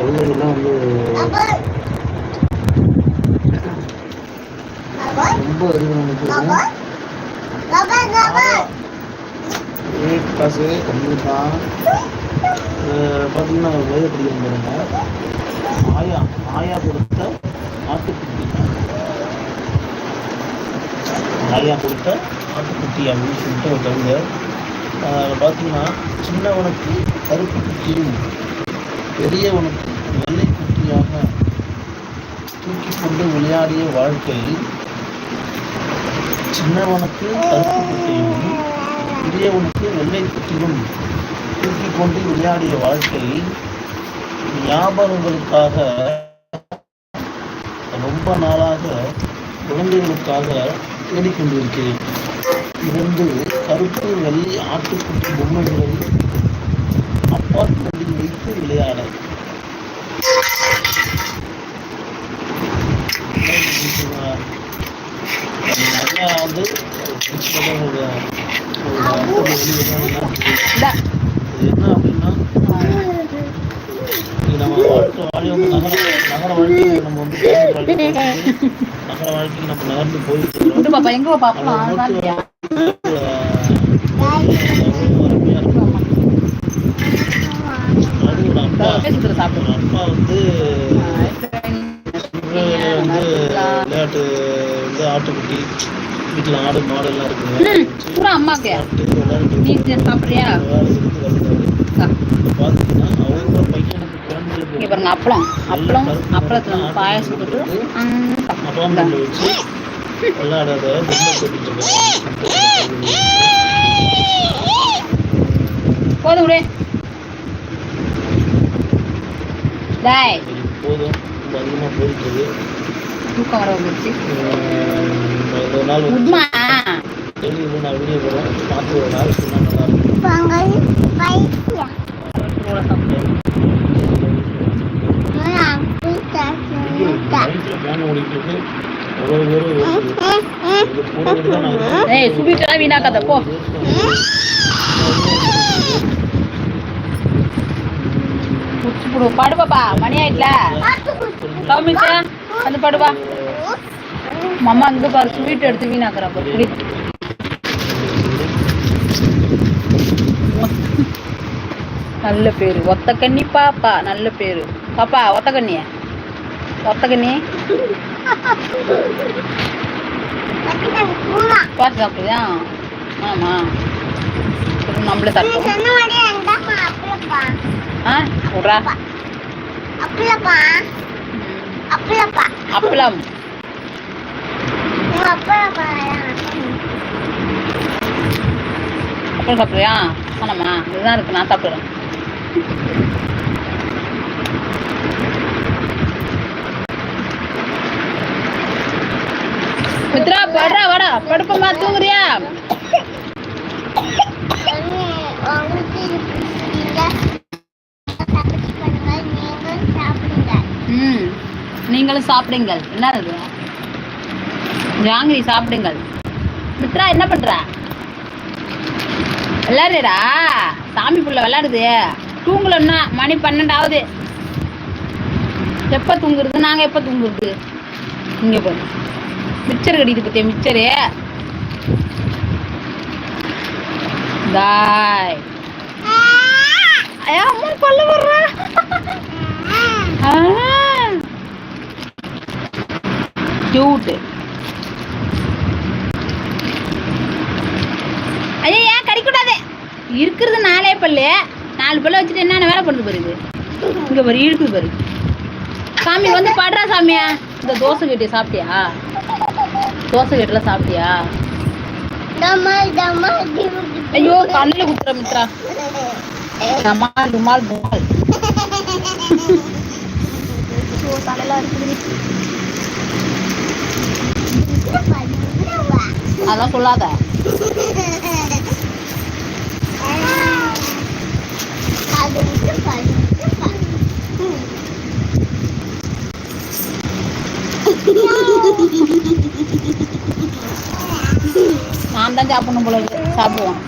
கழுதைகள்லாம் வந்து ரொம்ப அறிவு நமக்கு இருக்கும் ஏ கம்மி தான். பார்த்தீங்கன்னா வயது பிடிக்கும் பாருங்க. ஆயா ஆயா கொடுத்த ஆட்டுக்குட்டி. ஆயா கொடுத்த ஆட்டுக்குட்டி அப்படின்னு சொல்லிட்டு ஒரு கவிதை பார்த்தீங்கன்னா சின்னவனுக்கு கருப்பு குட்டியும் பெரியவனுக்கு வெள்ளை குட்டியாக தூக்கி கொண்டு விளையாடிய வாழ்க்கையில் சின்னவனுக்கு கருப்பு குட்டியும் பெரியவனுக்கு வெள்ளை குட்டியும் தூக்கி கொண்டு விளையாடிய வாழ்க்கையில் வியாபாரங்களுக்காக ரொம்ப நாளாக குழந்தைகளுக்காக தேடிக்கொண்டிருக்கிறேன் இருந்து கருப்பு வெள்ளை ஆட்டுக்குட்டி பொம்மைகளை அப்பார்ட்மெண்ட்டில் வைத்து விளையாட வந்து என்ன அப்படின்னா நம்ம வாழ்க்கை வாழ வந்து நகர நகர வாழ்க்கைக்கு நம்ம வந்து கிராம வாழ்க்கைக்கு வந்து நகர வாழ்க்கைக்கு நம்ம நகர்ந்து போயிட்டு இருக்கோம். விடு பாப்பா எங்க பாப்பா அதுல அப்பலாம் வந்து, சாப்பிட்டியா அஹ், ரொம்ப அருமையா இருக்கும். அதோட அப்பா பேசிட்டு சாப்பிடு அப்பா வந்து வந்து விளையாட்டு வந்து ஆட்டுக்குட்டி வீட்டில் ஆடு மாடு எல்லாம் இருக்குங்க பூரா அம்மாக்கு. நீ சாப்பிடுறியா. பார்த்தீங்கன்னா அவங்க பையனுக்கு குழந்தைகளுக்கு இங்க பாருங்க அப்பளம். அப்பளம் அப்பளத்துல பாயாசம் போட்டு. வச்சு விளையாடாத இருக்காங்க. போதும் விடு. டாய். போதும் அதிகமாக இருக்கு தூக்கம் வர வந்துருச்சு. அஹ் ஒரு நாள் வந்து உட்மா டெய்லி இது நான் வீடியோ போடுறேன் பார்த்து ஒரு நாள் சொன்னால் நல்லா இருக்கும். நைட்டில் ஃபேன் ஓடிட்டு இருக்கு அவ்வளோ பேர் இது போட்டுக்கிட்டு தான் நான் இருக்கேன். ஏய் சுவீட்டெல்லாம் வீணாக்காத போ குடிச்சு போடு படு பாப்பா மணி ஆயிட்டல. கவுமிச்சா வந்து படுவா. மம்மா அங்க பாரு ஸ்வீட் எடுத்து வீணாக்குறா பாரு குடி. நல்ல பேரு ஒத்த கண்ணி பாப்பா நல்ல பேரு. பாப்பா ஒத்த கண்ணிய. ஒத்த கண்ணி. பார்த்து சாப்பிடுறியா ஆமா. சரி, நம்மளே சாப்பிடுவோம் ஆ? விட்றா அப்பளம் அப்பளம் சாப்பிடுறியா ஆனாமா இதுதான் இருக்கு நான் சாப்பிடுறேன் மித்ரா படுறா வாடா படுப்பமா தூங்குறியா ம். நீங்களும் சாப்பிடுங்கள். என்ன இது ஜாங்கிரி சாப்பிடுங்கள். மித்ரா என்ன பண்ற? விளையாடுறா சாமி புள்ள விளையாடுது. தூங்கலன்னா மணி பன்னெண்டாவது. எப்போ தூங்குறது? நாங்கள் எப்போ தூங்குறது? இங்கே பாரு மிச்சர் கடிக்குது பத்தியா மிச்சரு? தாய் ஐயா அம்மா கொல்ல கியூட் ஐயா ஏன் கடிக்கூடாது இருக்கிறது நாலே பல்லு. நாலு பல்ல வச்சுட்டு என்னென்ன வேலை பண்ணுது பாருது இங்கே பாரு இழுக்குது பாரு. சாமி வந்து பாடுறா சாமியா இந்த தோசை கட்டிய சாப்பிட்டியா? தோசை கட்டில சாப்பிட்டியா? ஐயோ கண்ணில் குத்துற மித்ரா. டமால் டுமால் டுமால் தலையெல்லாம் இருக்குது. அதெல்லாம் சொல்லாத. நான் தான் சாப்பிடணும் போல சாப்பிடுவோம்.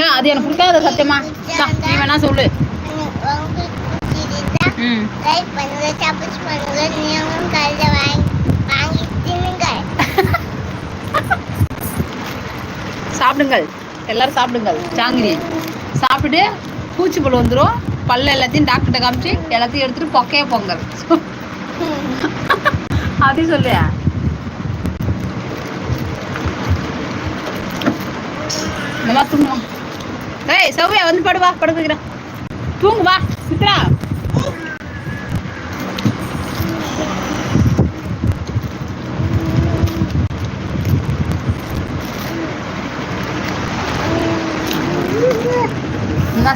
ஏன் அது எனக்கு பிடிக்காத சத்தியமா. நீ வேணா சொல்லு. லைக் பண்ணுங்க சப்போர்ட் பண்ணுங்க நீங்களும் கல்ல வாங்கி வாங்கி சாப்பிடுங்கள். எல்லாரும் சாப்பிடுங்கள். ஜாங்கிரி. சாப்பிட்டு பூச்சி பல் வந்துடும் பல்ல எல்லாத்தையும் டாக்டர்கிட்ட காமிச்சு எல்லாத்தையும் எடுத்துட்டு பொக்கைய பொங்கல். அப்படி சொல்லியா? நல்லா தூங்குவோம் ஏய் சௌவியா வந்து படுவா வா தூங்குவா வா சித்ரா.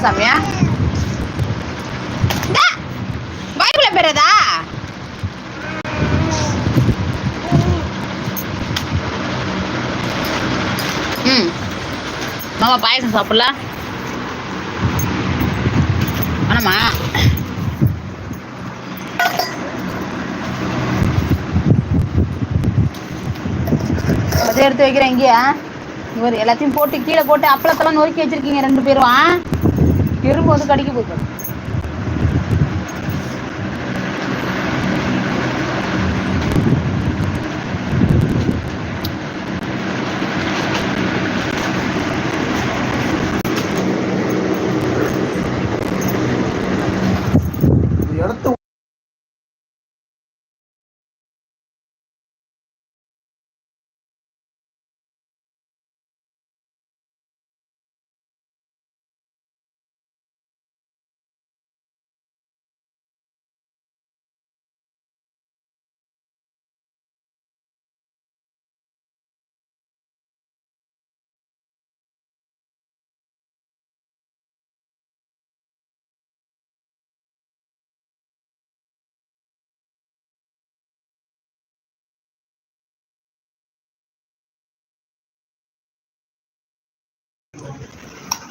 சாமியா? பைபிள பெறதா ம். மாமா பாயசம் சாப்பிடலாம் வேணாமா? அதை எடுத்து வைக்கிறேன் இங்கேயா. இவர் எல்லாத்தையும் போட்டு கீழே போட்டு அப்பளத்தெல்லாம் நொறுக்கி வச்சிருக்கீங்க ரெண்டு பேரும் திரும்ப வந்து கடிக்க போகுது.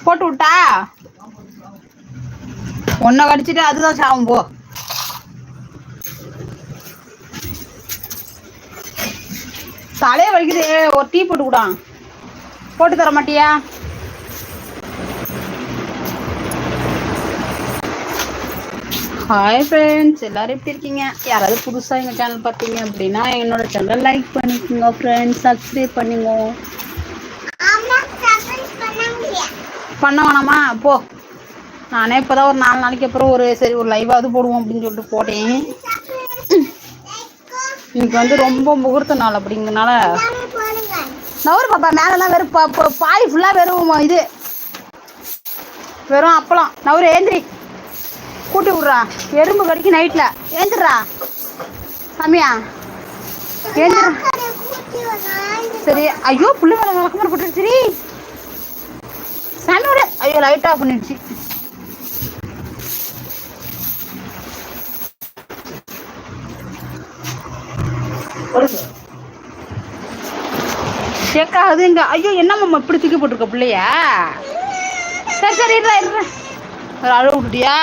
போட்டு விட்டா? ஒன்றை கடிச்சிட்டு அதுதான் சாவும் போ. தலையை வலிக்குது. ஒரு டீ போட்டு கூடான் போட்டு தர மாட்டியா? ஹாய் ஃப்ரெண்ட்ஸ் எல்லாரும் எப்படி இருக்கீங்க? யாராவது புதுசாக எங்கள் சேனல் பார்த்தீங்க அப்படின்னா என்னோட சேனல் லைக் பண்ணிக்கோங்க ஃப்ரெண்ட்ஸ் சப்ஸ்கிரைப் பண்ணிங்க அம்மா சப்போர்ட் பண்ணாங்க பண்ண வேணாமா? போ. நானே இப்போதான் ஒரு நாலு நாளைக்கு அப்புறம் ஒரு சரி ஒரு லைவாவது போடுவோம் அப்படின்னு சொல்லிட்டு போட்டேன். இன்னைக்கு வந்து ரொம்ப முகூர்த்த நாள் அப்படிங்கிறனால நவரு பாப்பா மேலெல்லாம் வெறும் பாய் ஃபுல்லாக வெறும் இது. வெறும் அப்பளம். நவரு ஏந்திரி. கூட்டி விட்றா. எறும்பு கடிக்கு நைட்டில் ஏந்திரா சாமியா. ஏந்திரா. சரி ஐயோ புள்ளி மேலே விளக்கமாறு போட்டுருச்சு சரி ஐயோ லைட் ஆஃப் பண்ணிடுச்சு. படுங்க சேக்கா அது எங்க? ஐயோ என்னம்மா இப்படி தூக்கி போட்டிருக்க பிள்ளைய? சரி சரி இல்லை இல்லை ஒரு அழுவ விட்டுட்டியா?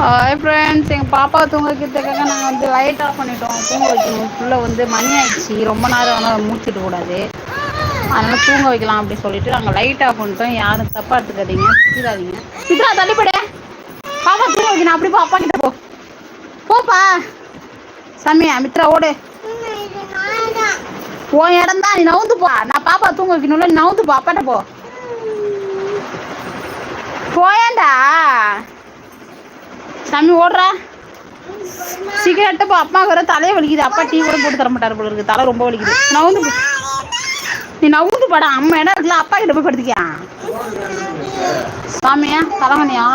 ஹாய் ஃப்ரெண்ட்ஸ் எங்கள் பாப்பா தூங்கக்கிறதுக்காக நாங்கள் வந்து லைட் ஆஃப் பண்ணிட்டோம். தூங்க வைக்கணும். ஃபுல்லாக வந்து மணி ஆயிடுச்சு. ரொம்ப நேரம் ஆனால் மூச்சுட்டு கூடாது அதனால் தூங்க வைக்கலாம் அப்படி சொல்லிட்டு நாங்கள் லைட் ஆஃப் பண்ணிட்டோம். யாரும் தப்பாக எடுத்துக்காதீங்க. திட்டாதீங்க சித்ரா தள்ளிப்பட பாப்பா தூங்க வைக்கணும். அப்படி போ அப்பா கிட்ட போ. போப்பா. சாமியா மித்ரா ஓடு. போ உன் இடம் தான். நீ நவுந்து போ. நான் பாப்பா தூங்க வைக்கணும்ல நீ நவுந்து போ அப்பாட்ட போ. போயேண்டா சாமி ஓடுறா. சிகரெட்டு போ. அப்பா வர தலையை வலிக்குது. அப்பா டீ கூட போட்டு தர மாட்டார் போல இருக்கு. தலை ரொம்ப வலிக்குது. நவுந்து போ. நீ நவுந்து படா. அம்மா இடம் இருக்குல்ல அப்பா கிட்ட போய் படுத்துக்கியா? சாமியா தலைவனியா?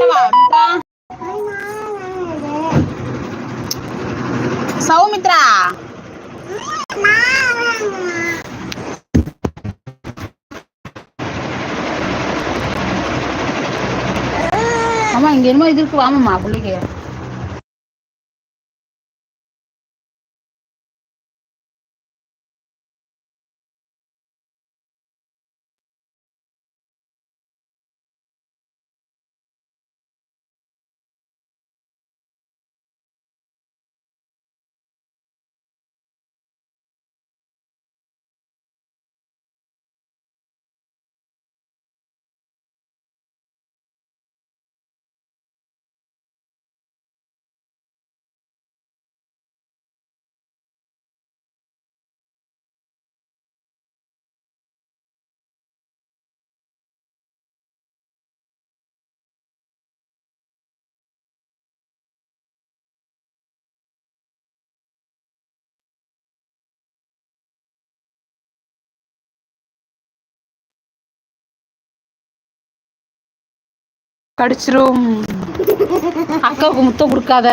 சௌமித்ரா சௌமித்ரா. ஆமா இங்க என்னமோ இது இருக்கு. வாமாம்மா பிள்ளைக்கு. கடிச்சிரும். அக்காவுக்கு முத்தம் கொடுக்காத.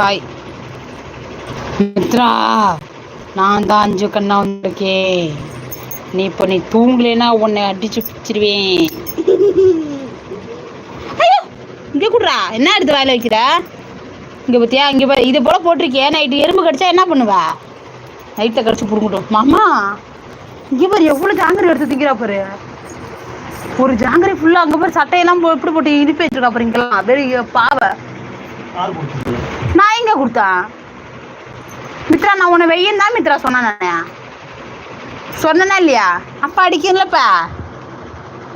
ஹாய் மித்ரா நான் தான் அஞ்சு கண்ணா வந்திருக்கேன். நீ இப்போ நீ தூங்கலைன்னா உன்னை அடிச்சு பிடிச்சிருவேன் ஐயோ இங்கே குடுறா. என்ன எடுத்து வாயில வைக்கிற? இங்கே பார்த்தியா இங்கே இது போல போட்டிருக்கியே. நைட்டு எறும்பு கடிச்சா என்ன பண்ணுவ? நைட்டை கடிச்சு பிடுங்கட்டும் மாமா இங்கே பாரு எவ்வளோ ஜாங்கிரி எடுத்து திங்கிறா பாரு. ஒரு ஜாங்கிரி ஃபுல்லாக அங்கே பாரு சட்டையெல்லாம் இப்படி போட்டு இடிப்பு வச்சிருக்கா பாரு இங்கெல்லாம். பாவை. கொடுத்தது? நான் எங்க கொடுத்தேன்? மித்ரா நான் உன்னை வெய்யன் தான் மித்ரா சொன்னேன். நானே சொன்னேனா இல்லையா? அப்பா அடிக்கலப்ப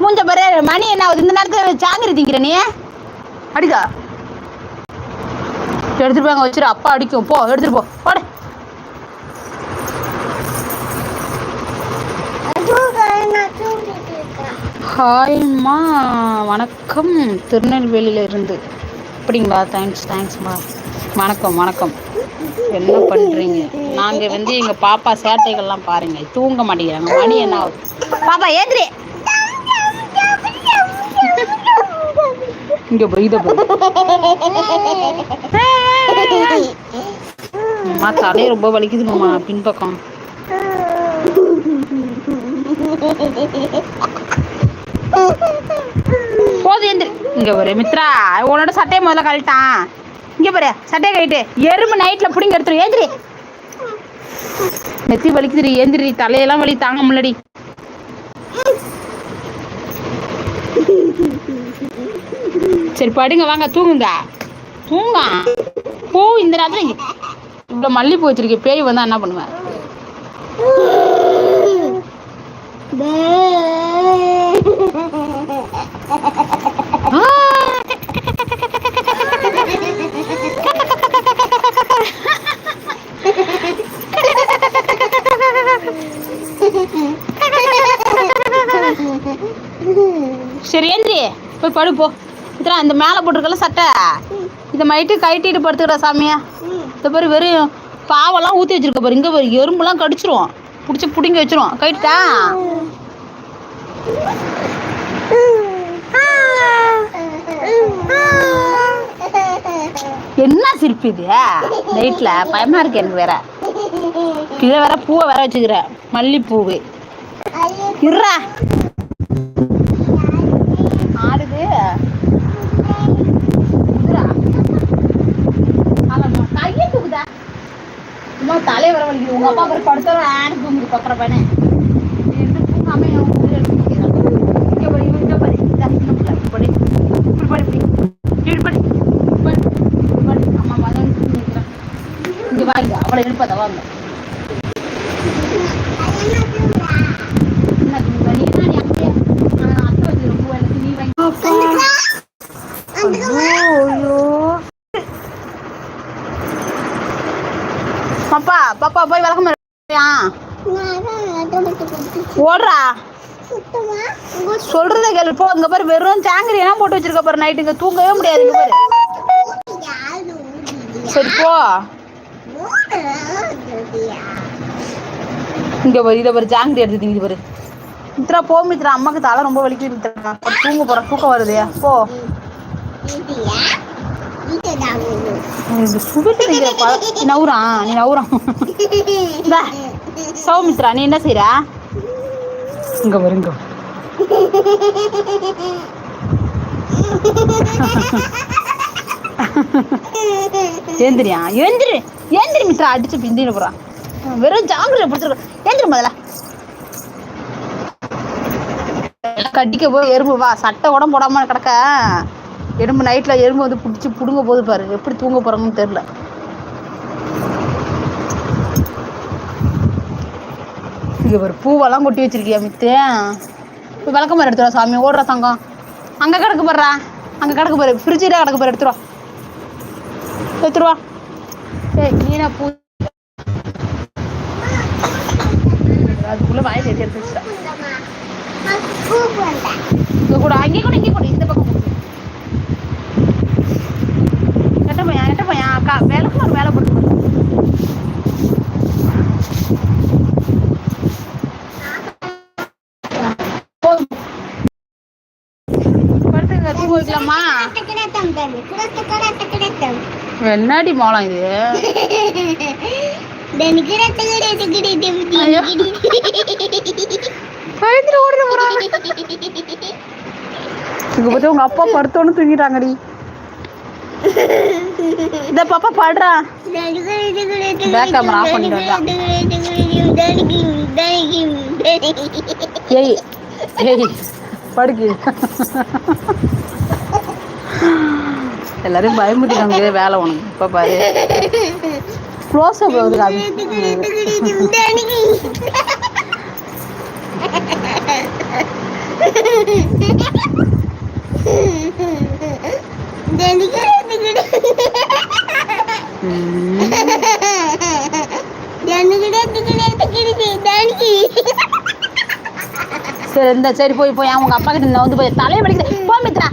மூஞ்ச பாரு மணி என்ன ஆகுது? இந்த நேரத்தில் சாங்கிரி திங்கிற நீ? அடிக்கா எடுத்துட்டு போய் அங்கே வச்சிரு அப்பா அடிக்கும். போ எடுத்துட்டு போ. போடு. ஹாய்மா வணக்கம். திருநெல்வேலியில இருந்து அப்படிங்களா தேங்க்ஸ் தேங்க்ஸ்மா வணக்கம் வணக்கம். என்ன பண்ணுறீங்க நாங்கள் வந்து எங்கள் பாப்பா சேட்டைகள்லாம் பாருங்க. தூங்க மாட்டேங்கிறாங்க. மணி என்ன ஆகுது? பாப்பா ஏந்திரி. இங்கே போய் இதை அம்மா தலையை ரொம்ப வலிக்குதுங்கம்மா பின்பக்கம். போது எந்திரி இங்க ஒரு மித்ரா. உன்னோட சட்டையை முதல்ல கழட்டான். இங்க பாரு சட்டையை கழிட்டு. எறும்பு நைட்ல புடிங்க எடுத்துரு. ஏந்திரி. நெத்தி வலிக்குதுடி ஏந்திரி தலையெல்லாம் வலி தாங்க முன்னாடி சரி படுங்க வாங்க தூங்குங்க. தூங்க. பூ இந்த நேரத்தில் இவ்வளோ மல்லிப்பூ வச்சிருக்கேன் பேய் வந்தா என்ன பண்ணுவேன் சரி ஏந்தி போய் படுப்போ போ. இந்த மேலே போட்டிருக்கல சட்டை. இதை மைட்டு கட்டிட்டு படுத்துக்கிற சாமியா. இந்த பாரு வெறும் பாவெல்லாம் ஊற்றி வச்சிருக்க பாரு. இங்கே பாரு எறும்புலாம் கடிச்சிரும். பிடிச்சி பிடுங்கி வச்சிரும். கைட்டா என்ன சிரிப்பு இது? நைட்டில் பயமா இருக்கு எனக்கு வேற. கீழே வேற பூவை வேற வச்சுக்கிறேன். மல்லிப்பூவு. இருறா ஆடுது. சும்மா தலையை வர வலிக்குது. உங்க அப்பா பாரு படுத்தவன் ஆடு தூங்குது பக்கற பையனே. இது என்ன தூங்காம அவளை வாங்கி வாங்க பாப்பா பாப்பா போய் விளக்கம் ஓடுறா. சொல்றத கேளு. போ அங்க பாரு வெறும் சாங்கிரி எல்லாம் போட்டு வச்சிருக்க பாரு நைட்டு இங்க. தூங்கவே முடியாது சரி போ. இங்க பாரு இதை பாரு ஜாங்கிரி எடுத்து திங்குது பாரு. மித்ரா போ மித்ரா. அம்மாக்கு தலை ரொம்ப வலிக்குது மித்ரா. தூங்க போற தூக்கம் வருதே போ. பழ- நீ நவுறா நீ நவுறான் சௌமித்ரா நீ என்ன செய்யற இங்க வருங்க ஏந்திரியா? ஏந்திரி எந்திரி மித்ரா அடிச்சு பிந்தின்னு போறான் வெறும் ஜாங்கிரில பிடிச்சிருக்க. எந்திரி முதல்ல. கடிக்க போய் எறும்பு வா. சட்டை உடம்பு போடாம கிடக்க. எறும்பு நைட்ல எறும்பு வந்து பிடிச்சி புடுங்க போது பாரு. எப்படி தூங்க போறாங்கன்னு தெரியல. இங்க ஒரு பூவெல்லாம் கொட்டி வச்சிருக்கியா மித்து. போய் விளக்கமாறு எடுத்துருவா சாமி. ஓடுற சங்கம் அங்க கிடக்கு போடுறா அங்க கிடக்கு பாரு. ஃப்ரிட்ஜில் கிடக்கு பாரு எடுத்துருவா எடுத்துருவா. ஏய் நீனா பூ. அதுக்குள்ள வாயில் எடுத்து எடுத்து வச்சுட்டா. பூ போண்டேன் இங்க கூட அங்கே கூட இங்கே கூட இந்த பக்கம். எட்ட பையன் எட்ட பையன் அக்கா விளக்கு ஒரு வேலை போட்டு. படுத்துங்க தூங்க வைக்கலாமா? என்னடி மோளம் இது? தனி இங்க பார்த்து உங்க அப்பா படுத்தோன்னு தூங்கிட்டாங்கடி. இந்த பாப்பா படுறா. Back camera off பண்ணிட்டு வந்தா. ஏய் ஏய் படுக்கு. எல்லாரும் பயமுறுத்திட்டாங்க வேலை உனக்கு. இப்ப பாரு. க்ளோஸ் அப் வருது அது சரி இந்த சரி போய் போய். அவங்க அப்பா கிட்ட நான் வந்து போய் தலையை வலிக்குது போ மித்ரா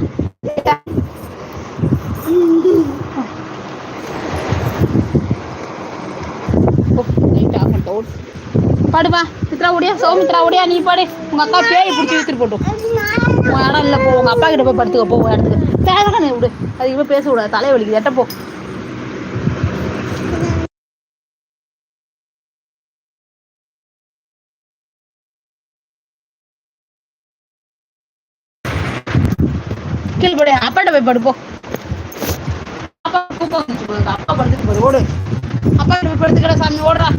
போ, light off பண்ணிட்டு ஓடு. பாடுப்பா சித்ரா ஓடியா சோமித்ரா ஓடியா நீ பாடு. உங்க அக்கா பேய் பிடிச்சி இழுத்துட்டு போட்டோம் உன் இடம் இல்லை போ உங்க அப்பா கிட்ட போய் படுத்துக்க போ இடத்துக்கு. தேவை விடு. அதிகமாக பேச விடாது தலையை வலிக்குது. எட்ட போ. கீழ்படி அப்பாட்ட போய் படுப்போம் அப்பா அப்பா படுத்துட்டு போய் ஓடு. அப்பா கிட்ட போய் படுத்துக்கிற சாமி. ஓடுறா.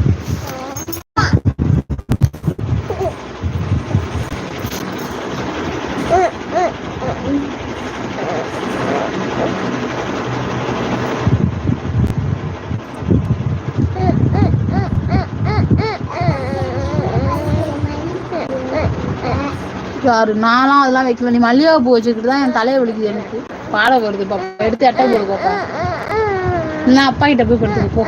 யாரு? நான்லாம் அதெல்லாம் வைக்கல. நீ மல்லிகை பூ வச்சுக்கிட்டு தான் என் தலையை வலிக்குது எனக்கு. பாட வருது பாப்பா. எடுத்து அட்டை போடு பாப்பா. இல்லை அப்பா கிட்ட போய் படுத்துக்க போ.